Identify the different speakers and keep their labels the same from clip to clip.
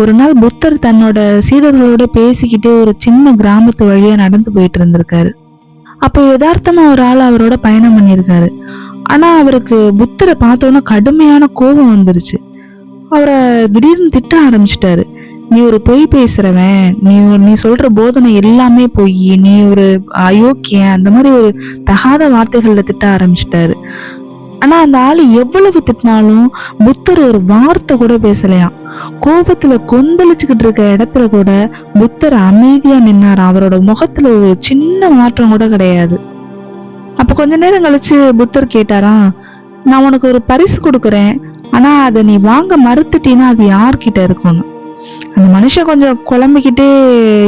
Speaker 1: ஒரு நாள் புத்தர் தன்னோட சீடர்களோட பேசிக்கிட்டே ஒரு சின்ன கிராமத்து வழியா நடந்து போயிட்டு இருந்திருக்காரு. அப்போ யதார்த்தமா ஒரு ஆள் அவரோட பயணம் பண்ணியிருக்காரு. ஆனா அவருக்கு புத்தரை பார்த்தோன்னே கடுமையான கோபம் வந்துருச்சு. அவரை திடீர்னு திட்ட ஆரம்பிச்சிட்டாரு. நீ ஒரு பொய் பேசுறவன். நீ நீ சொல்ற போதனை எல்லாமே பொய். நீ ஒரு அயோக்கியன். அந்த மாதிரி ஒரு தகாத வார்த்தைகள்ல திட்ட ஆரம்பிச்சிட்டாரு. ஆனா அந்த ஆள் எவ்வளவு திட்டினாலும் புத்தர் ஒரு வார்த்தை கூட பேசலையாம். கோபத்துல கொந்தளிச்சுக்கிட்டு இருக்க இடத்துல கூட புத்தர் அமைதியா நின்னார்? அவரோட முகத்துல ஒரு சின்ன மாற்றம் கூட கிடையாது. அப்ப கொஞ்ச நேரம் கழிச்சு புத்தர் கேட்டாராம் நான் உனக்கு ஒரு பரிசு கொடுக்குறேன். ஆனா அதை நீ வாங்க மறுத்துட்டீன்னா அது யார்கிட்ட இருக்கும்னு? அந்த மனுஷன் கொஞ்சம் குழம்பிக்கிட்டே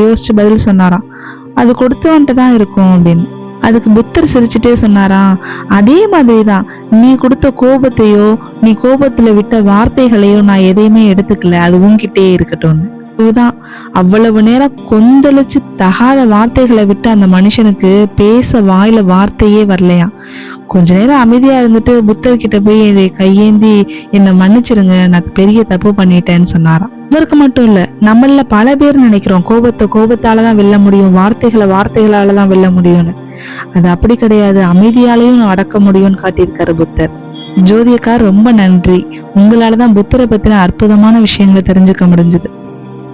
Speaker 1: யோசிச்சு பதில் சொன்னாராம் அது கொடுத்தவன்ட்டு தான் இருக்கும் அப்படின்னு. அதுக்கு புத்தர் சிரிச்சுட்டே சொன்னாராம் அதே மாதிரி தான் நீ கொடுத்த கோபத்தையோ நீ கோபத்துல விட்ட வார்த்தைகளையோ நான் எதையுமே எடுத்துக்கல. அது உன்கிட்டே இருக்கட்டும்னு. தான் அவ்வளவு நேரம் கொந்தளிச்சு தகாத வார்த்தைகளை விட்டு அந்த மனுஷனுக்கு பேச வாயில வார்த்தையே வரலையாம் கொஞ்ச நேரம் அமைதியா இருந்துட்டு புத்தர் கிட்ட போய் என்னை கையேந்தி என்னை மன்னிச்சிருங்க நான் பெரிய தப்பு பண்ணிட்டேன்னு சொன்னாராம். இவருக்கு மட்டும் இல்ல நம்மள பல பேர் நினைக்கிறோம். கோபத்தை கோபத்தால தான் வெல்ல முடியும். வார்த்தைகளை வார்த்தைகளால தான் வெல்ல முடியும்னு. அது அப்படி கிடையாது. அமைதியாலையும் அடக்க முடியும்னு காட்டியிருக்காரு புத்தர். ஜோதியக்கார் ரொம்ப நன்றி. உங்களால தான் புத்தரை பத்தின அற்புதமான விஷயங்களை தெரிஞ்சுக்க முடிஞ்சது.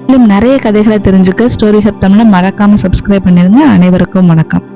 Speaker 1: மேலும் நிறைய கதைகளை தெரிஞ்சுக்க ஸ்டோரி ஹப் தமிழை மறக்காம சப்ஸ்கிரைப் பண்ணிருங்க. அனைவருக்கும் வணக்கம்.